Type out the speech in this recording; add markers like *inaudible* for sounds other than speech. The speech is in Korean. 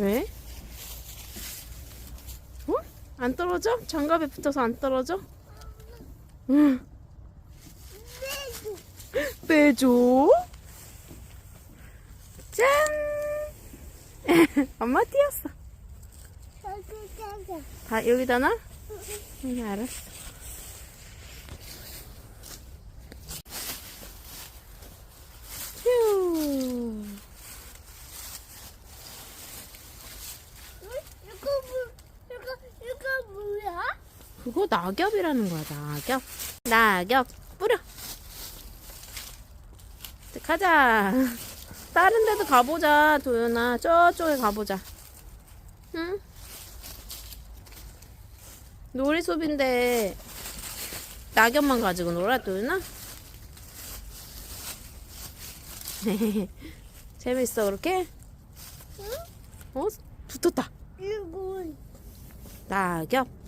왜? 어? 안 떨어져? 장갑에 붙어서 안 떨어져? 응. 빼줘. 짠! *laughs* 엄마 뛰었어. 다 여기다 놔? 응, 알았어. 휴. 이거 뭐 이거 이거 뭐야? 그거 낙엽이라는 거야, 낙엽. 낙엽 뿌려. 가자. *laughs* 다른 데도 가보자, 도연아. 저쪽에 가보자. 응? 놀이숲인데 낙엽만 가지고 놀아, 도연아? *laughs* 재밌어, 그렇게? 응? 어? 붙었다. 낙엽.